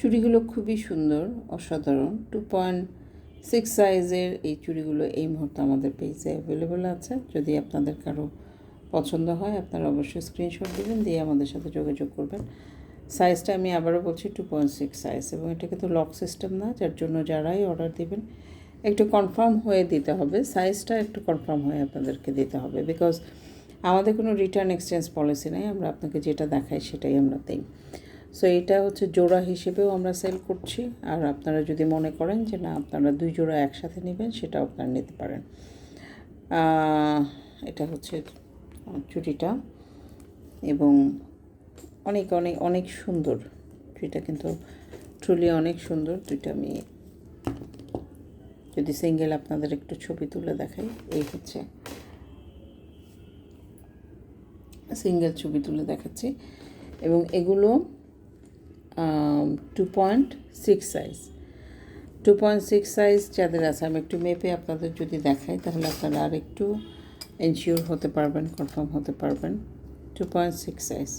চুড়িগুলো খুবই সুন্দর, অসাধারণ। টু পয়েন্ট সিক্স সাইজের এই চুড়িগুলো এই মুহূর্তে আমাদের পেজে অ্যাভেলেবেল আছে। যদি আপনাদের কারও পছন্দ হয়, আপনারা অবশ্যই স্ক্রিনশট দেবেন, দিয়ে আমাদের সাথে যোগাযোগ করবেন। সাইজটা আমি আবারও বলছি টু পয়েন্ট সিক্স সাইজ এবং এটা কিন্তু লক সিস্টেম না, যার জন্য যারাই অর্ডার দেবেন, একটু কনফার্ম হয়ে দিতে হবে। সাইজটা একটু কনফার্ম হয়ে আপনাদেরকে দিতে হবে বিকজ আমাদের কোনো রিটার্ন এক্সচেঞ্জ পলিসি নেই, আমরা আপনাকে যেটা দেখাই সেটাই আমরা দিই। সো এটা হচ্ছে জোড়া হিসেবেও আমরা সেল করছি। আর আপনারা যদি মনে করেন যে না, আপনারা দুই জোড়া একসাথে নেবেন, সেটাও আপনারা নিতে পারেন। এটা হচ্ছে চুড়িটা এবং অনেক অনেক অনেক সুন্দর। চুড়িটা কিন্তু ট্রুলি অনেক সুন্দর। দুইটা আমি যদি সিঙ্গেল আপনাদের একটু ছবি তুলে দেখাই, এই হচ্ছে সিঙ্গেল ছবি তুলে দেখাচ্ছি। এবং এগুলো two point six size two point six size যাদের আছে, আমি একটু মেপে আপনাদের যদি দেখাই, তাহলে আপনারা আর একটু এনশিওর হতে পারবেন কনফার্ম হতে পারবেন two point six size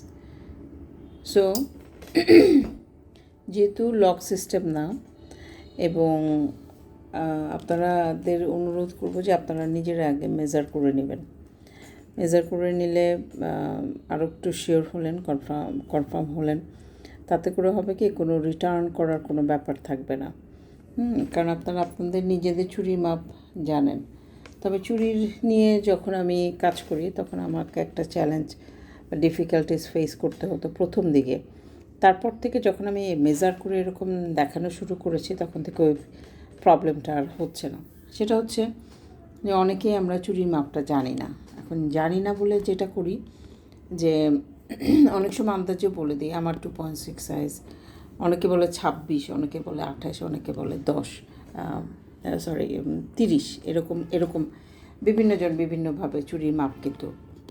so যেহেতু লক সিস্টেম না, এবং আপনারাদের অনুরোধ করব যে আপনারা নিজেরা আগে মেজার করে নেবেন। মেজার করে নিলে আরও একটু শিওর হলেন কনফার্ম কনফার্ম হলেন। তাতে করে হবে কি, কোনো রিটার্ন করার কোনো ব্যাপার থাকবে না। কারণ আপনারা আপনাদের নিজেদের চুরির মাপ জানেন। তবে চুরির নিয়ে যখন আমি কাজ করি, তখন আমাকে একটা চ্যালেঞ্জ ডিফিকাল্টিস ফেস করতে হতো প্রথম দিকে। তারপর থেকে যখন আমি মেজার করে এরকম দেখানো শুরু করেছি, তখন থেকে ওই প্রবলেমটা আর হচ্ছে না। সেটা হচ্ছে যে অনেকেই আমরা চুরির মাপটা জানি না। এখন জানি না বলে যেটা করি যে অনেক সময় আন্দাজে বলে দিই আমার টু পয়েন্ট সিক্স সাইজ অনেকে বলে ছাব্বিশ অনেকে বলে আঠাশ অনেকে বলে দশ সরি তিরিশ এরকম এরকম বিভিন্নজন বিভিন্নভাবে চুরির মাপ কিন্তু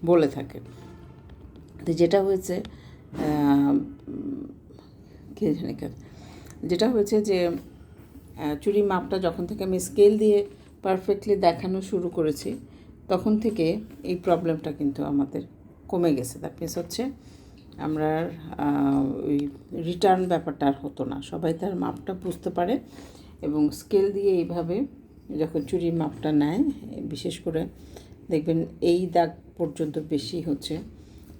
বলে থাকে। তো যেটা হয়েছে কে যেটা হয়েছে যে আহ, চুরি মাপটা যখন থেকে আমি স্কেল দিয়ে পারফেক্টলি দেখানো শুরু করেছি তখন থেকে এই প্রবলেমটা কিন্তু আমাদের কমে গেছে। দ্যাট মিনস হচ্ছে আমরা ওই রিটার্ন ব্যাপারটা আর হতো না। সবাই তার মাপটা বুঝতে পারে এবং স্কেল দিয়ে এইভাবে যখন চুরির মাপটা নেয়, বিশেষ করে দেখবেন এই দাগ পর্যন্ত বেশি হচ্ছে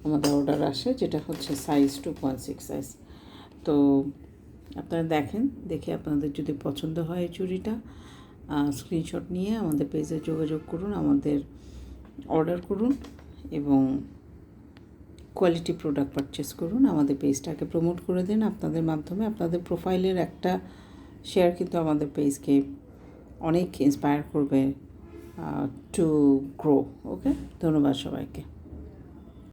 আমাদের অর্ডার আসে, যেটা হচ্ছে size two point six size তো আপনারা দেখেন, দেখে আপনাদের যদি পছন্দ হয় এই চুড়িটা স্ক্রিনশট নিয়ে আমাদের পেজে যোগাযোগ করুন, আমাদের অর্ডার করুন এবং কোয়ালিটি প্রোডাক্ট পারচেস করুন, আমাদের পেজটাকে প্রমোট করে দিন। আপনাদের মাধ্যমে আপনাদের প্রোফাইলের একটা শেয়ার কিন্তু আমাদের পেজকে অনেক ইন্সপায়ার করবে টু গ্রো ওকে ধন্যবাদ সবাইকে।